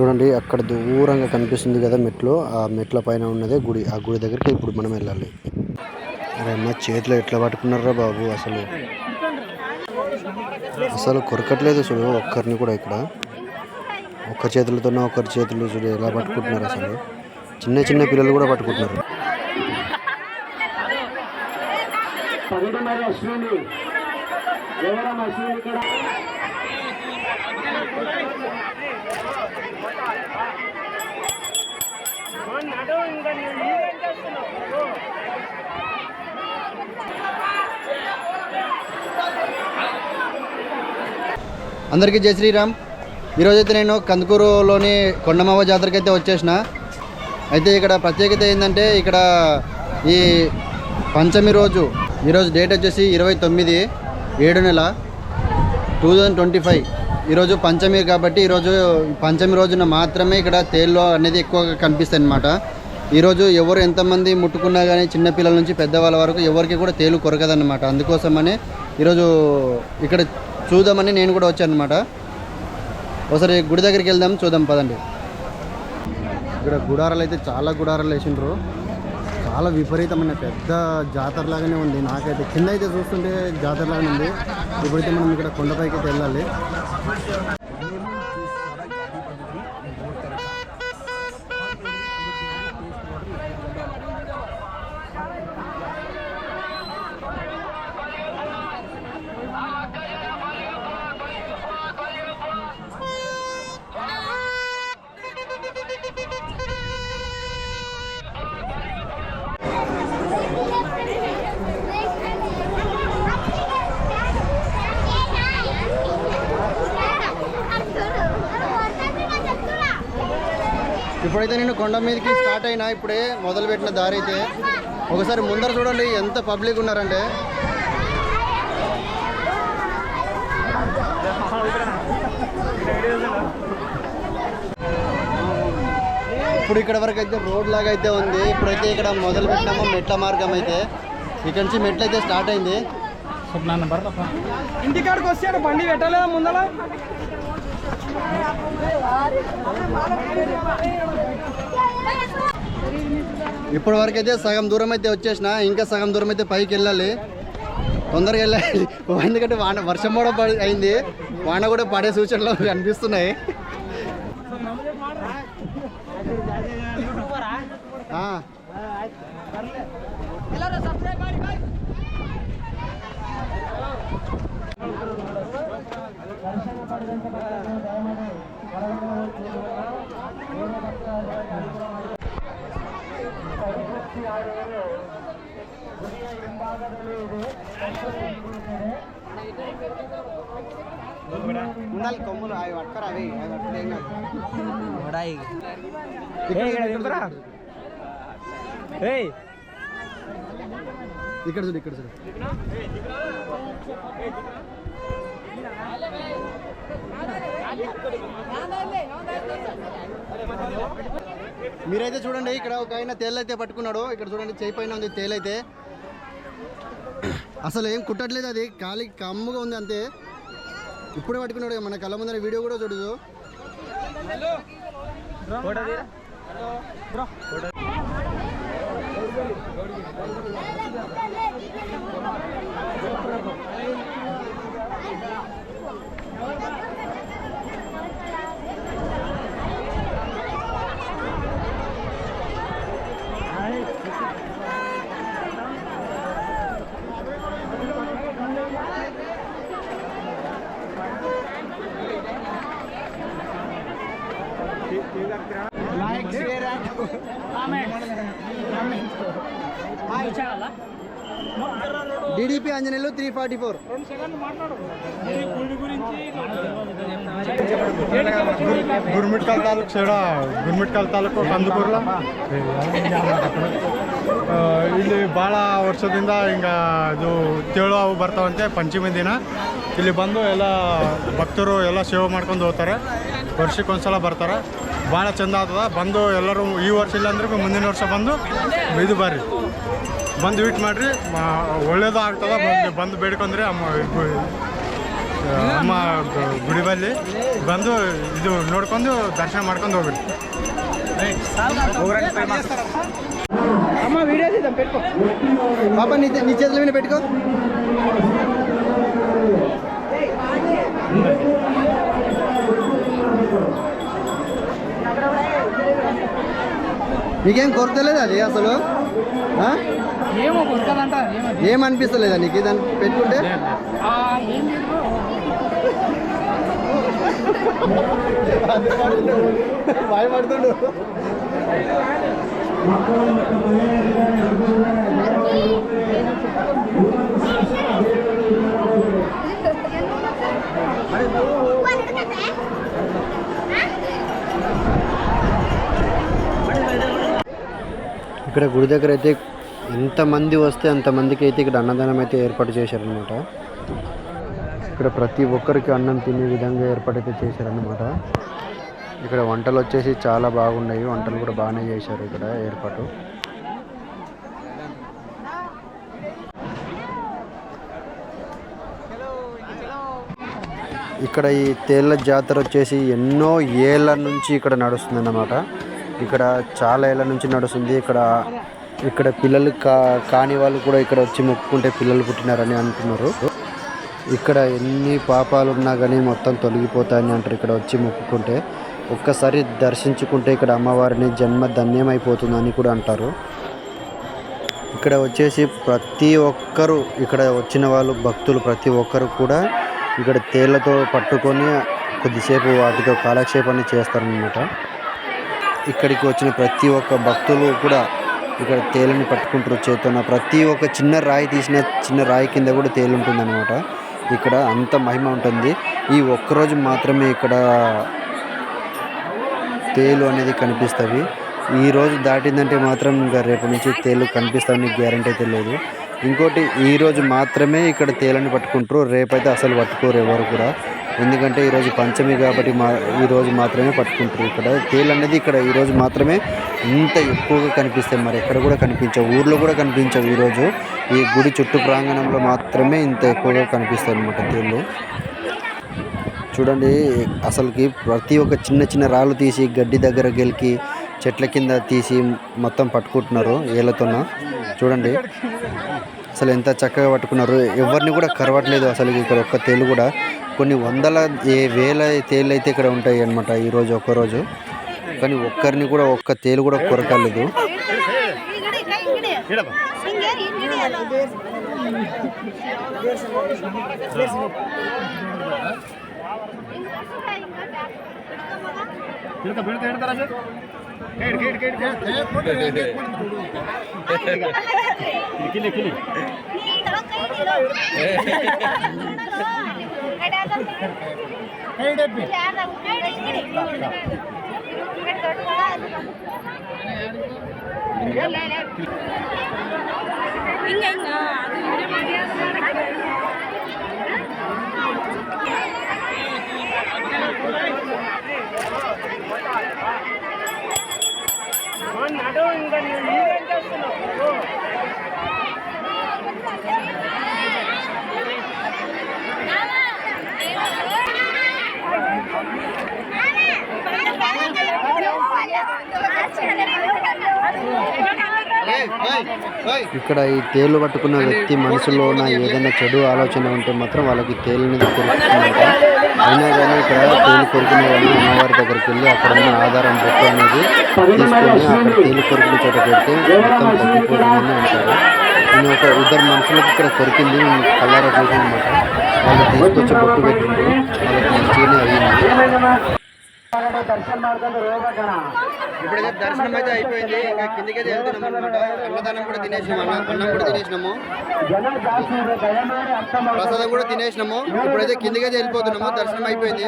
చూడండి అక్కడ దూరంగా కనిపిస్తుంది కదా మెట్లు. ఆ మెట్ల పైన ఉన్నదే గుడి. ఆ గుడి దగ్గరికి ఇప్పుడు మనం వెళ్ళాలి. అరే అమ్మ చేతిలో ఎట్లా పట్టుకున్నారా బాబు అసలు? అసలు కొరకట్లేదు చూడు ఒక్కరిని కూడా ఇక్కడ. ఒక్క చేతులతోనే ఒకరి చేతులు చూడు ఎలా పట్టుకుంటున్నారు అసలు? చిన్న చిన్న పిల్లలు కూడా పట్టుకుంటున్నారు. పదిహేను ఇక్కడ? అందరికీ జై శ్రీరామ్. ఈరోజైతే నేను కందుకూరులోని కొండమావ జాతరకి అయితే వచ్చేసిన. అయితే ఇక్కడ ప్రత్యేకత ఏంటంటే ఇక్కడ ఈ పంచమి రోజు ఈరోజు డేట్ వచ్చేసి ఇరవై తొమ్మిది ఏడు నెల టూ థౌజండ్ ట్వంటీ ఫైవ్. ఈరోజు పంచమి కాబట్టి ఈరోజు పంచమి రోజున మాత్రమే ఇక్కడ తేళ్ళు అనేది ఎక్కువగా కనిపిస్తాయి అనమాట ఈరోజు ఎవరు ఎంతమంది ముట్టుకున్నా కానీ చిన్నపిల్లల నుంచి పెద్దవాళ్ళ వరకు ఎవరికి కూడా తేలు కొరకదన్నమాట. అందుకోసమని ఈరోజు ఇక్కడ చూద్దామని నేను కూడా వచ్చాను అనమాట ఒకసారి గుడి దగ్గరికి వెళ్దాం చూద్దాం పదండి. ఇక్కడ గుడారాలు అయితే చాలా గుడారాలు వేసిండ్రు. చాలా విపరీతమైన పెద్ద జాతర లాగానే ఉంది. నాకైతే కింద అయితే చూస్తుంటే జాతర లాగానే ఉంది. ఇప్పుడైతే మనం ఇక్కడ కొండపైకి అయితే వెళ్ళాలి. ఇప్పుడైతే నేను కొండ మీదకి స్టార్ట్ అయినా ఇప్పుడే మొదలుపెట్టిన దారి అయితే. ఒకసారి ముందర చూడండి ఎంత పబ్లిక్ ఉన్నారంటే. ఇప్పుడు ఇక్కడ వరకు అయితే రోడ్ లాగా అయితే ఉంది. ఇప్పుడైతే ఇక్కడ మొదలు పెట్టినామో మెట్ల మార్గం అయితే. ఇక్కడ నుంచి మెట్లు అయితే స్టార్ట్ అయింది. ఇంటికాడికి వచ్చాడు బండి పెట్టలేదా ముందర ఇప్పటి వరకు అయితే సగం దూరం అయితే వచ్చేసిన ఇంకా సగం దూరం అయితే పైకి వెళ్ళాలి. తొందరగా వెళ్ళాలి. ఎందుకంటే వాన వర్షం కూడా పడి అయింది. వాన కూడా పడే సూచనలు కనిపిస్తున్నాయి. ఉండాలి కొమ్ములు అవి పట్టుకోరా అవి అవి. ఇక్కడ చూడు ఇక్కడ చూడు. మీరైతే చూడండి ఇక్కడ ఒక ఆయన తేలైతే పట్టుకున్నాడు. ఇక్కడ చూడండి చేయి పైన ఉంది తేలైతే. అసలు ఏం కుట్టట్లేదు అది. ఖాళీ కమ్ముగా ఉంది అంతే. ఇప్పుడే పట్టుకున్నాడు మన కళ్ళ ముందర వీడియో కూడా చూడదు DDP Anjaneyulu three forty four Gurmitkal taluk ಸೇಡ Gurmitkal taluk ಕಂದಕೂರ್ಲ ಆ, ಇಲ್ಲಿ ಭಾಳ ವರ್ಷದಿಂದ ಹಿಂಗ ಇದು ತೇಳು ಅವು ಬರ್ತಾವಂತೆ ಪಂಚಮಿ ದಿನ ಇಲ್ಲಿ ಬಂದು ಎಲ್ಲ ಭಕ್ತರು ಎಲ್ಲ ಸೇವೆ ಮಾಡ್ಕೊಂಡು ಹೋಗ್ತಾರೆ ವರ್ಷಕ್ಕೊಂದ್ಸಲ ಬರ್ತಾರೆ ಭಾಳ ಚಂದ ಆಗ್ತದ ಬಂದು ಎಲ್ಲರೂ ಈ ವರ್ಷ ಇಲ್ಲಾಂದ್ರೆ ಮುಂದಿನ ವರ್ಷ ಬಂದು ಇದು ಬರ್ರಿ. ಬಂದು ವೀಟ್ ಮಾಡ್ರಿ. ಒಳ್ಳೇದು ಆಗ್ತದ. ಬಂದು ಬಂದು ಬೇಡ್ಕೊಂಡ್ರೆ ಅಮ್ಮ ಅಮ್ಮ ಗುಡಿ ಬಲ್ಲಿ ಬಂದು ಇದು ನೋಡ್ಕೊಂಡು ದರ್ಶನ ಮಾಡ್ಕೊಂಡು ಹೋಗ್ರಿ. ಅಮ್ಮ ಪಾಪ, ನಿಜ నీకేం కొరతలేదు అది అసలు? ఆ? ఏమో ఏమో. ఏమనిపిస్తలేదా నీకు దాన్ని పెట్టుకుంటే? ఏం లేదు. ఇక్కడ గుడి దగ్గర అయితే ఎంతమంది వస్తే అంతమందికి అయితే ఇక్కడ అన్నదానం అయితే ఏర్పాటు చేశారనమాట ఇక్కడ ప్రతి ఒక్కరికి అన్నం తినే విధంగా ఏర్పాటు అయితే చేశారనమాట ఇక్కడ వంటలు వచ్చేసి చాలా బాగున్నాయి. వంటలు కూడా బాగానే చేశారు ఇక్కడ ఏర్పాటు. ఇక్కడ ఈ తేళ్ళ జాతర వచ్చేసి ఎన్నో ఏళ్ళ నుంచి ఇక్కడ నడుస్తుందన్నమాట. ఇక్కడ చాలా ఏళ్ళ నుంచి నడుస్తుంది. ఇక్కడ ఇక్కడ పిల్లలు కా కాని వాళ్ళు కూడా ఇక్కడ వచ్చి మొక్కుకుంటే పిల్లలు పుట్టినారని అంటున్నారు. ఇక్కడ ఎన్ని పాపాలు ఉన్నా కానీ మొత్తం తొలగిపోతాయని అంటారు ఇక్కడ వచ్చి మొక్కుకుంటే. ఒక్కసారి దర్శించుకుంటే ఇక్కడ అమ్మవారిని జన్మ ధన్యమైపోతుందని కూడా అంటారు. ఇక్కడ వచ్చేసి ప్రతి ఒక్కరు ఇక్కడ వచ్చిన వాళ్ళు భక్తులు ప్రతి ఒక్కరు కూడా ఇక్కడ తేళ్ళతో పట్టుకొని కొద్దిసేపు వాటితో కాలక్షేపాన్ని చేస్తారనమాట ఇక్కడికి వచ్చిన ప్రతి ఒక్క భక్తులు కూడా ఇక్కడ తేలిని పట్టుకుంటారు చేతున్న ప్రతి ఒక్క చిన్న రాయి తీసిన చిన్న రాయి కింద కూడా తేలు ఉంటుందన్నమాట. ఇక్కడ అంత మహిమ ఉంటుంది. ఈ ఒక్కరోజు మాత్రమే ఇక్కడ తేలు అనేది కనిపిస్తుంది. ఈ రోజు దాటిందంటే మాత్రం ఇంకా రేపు నుంచి తేలు కనిపిస్తామని గ్యారంటీ అయితే లేదు. ఇంకోటి ఈరోజు మాత్రమే ఇక్కడ తేలని పట్టుకుంటారు. రేపైతే అసలు పట్టుకోరు ఎవరు కూడా. ఎందుకంటే ఈరోజు పంచమి కాబట్టి మా ఈరోజు మాత్రమే పట్టుకుంటారు ఇక్కడ. తేలు అనేది ఇక్కడ ఈరోజు మాత్రమే ఇంత ఎక్కువగా కనిపిస్తాయి మరి ఎక్కడ కూడా కనిపించవు. ఊర్లో కూడా కనిపించవు ఈరోజు. ఈ గుడి చుట్టూ ప్రాంగణంలో మాత్రమే ఇంత ఎక్కువగా కనిపిస్తాయి అన్నమాట తేళ్ళు చూడండి అసలుకి ప్రతి ఒక్క చిన్న చిన్న రాళ్ళు తీసి గడ్డి దగ్గర గెలికి చెట్ల కింద తీసి మొత్తం పట్టుకుంటున్నారు ఏళ్ళతోన. చూడండి. అసలు ఎంత చక్కగా పట్టుకున్నారు. ఎవరిని కూడా కరవట్లేదు అసలు ఇక్కడ ఒక్క తేలు కూడా. కొన్ని వందల ఏ వేల తేళ్ళు అయితే ఇక్కడ ఉంటాయి అనమాట ఈరోజు ఒక్కరోజు కానీ ఒక్కరిని కూడా ఒక్క తేలు కూడా కొరకలేదు. ಇಲ್ಲ ಇಲ್ಲ నడు ఇంకా నువ్వు నీవేం చేస్తున్నావు? ఇక్కడ ఈ తేలు పట్టుకున్న వ్యక్తి మనసులో ఉన్న ఏదైనా చెడు ఆలోచన ఉంటే మాత్రం వాళ్ళకి తేలు అనేది కొరుకుతుందంట అయినా కానీ ఇక్కడ తేలు కొరుకునే వాళ్ళు అమ్మవారి దగ్గరికి వెళ్ళి అక్కడ ఉన్న ఆధారం బొట్టు అనేది తీసుకొని అక్కడ తేలు కొరుకుని చోట పెడితే మొత్తం తగ్గిపోతుందని అంటారు. నేను ఒక ఇద్దరు మనుషులకు ఇక్కడ కొరికింది నేను కళ్ళారా అనమాట వాళ్ళు తీసుకొచ్చి బొట్టు పెట్టిండ్రు వాళ్ళకి మంచిగానే అయ్యింది ఇప్పుడైతే దర్శనం అయితే అయిపోయింది. ఇంకా కిందికైతే వెళ్తున్నాం అనమాట అన్నదానం కూడా తినేసినాము అన్నం కూడా తినేసినాము. ప్రసాదం కూడా తినేసినాము. ఇప్పుడైతే కిందికైతే వెళ్ళిపోతున్నాము. దర్శనం అయిపోయింది.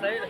ಸೈಡ್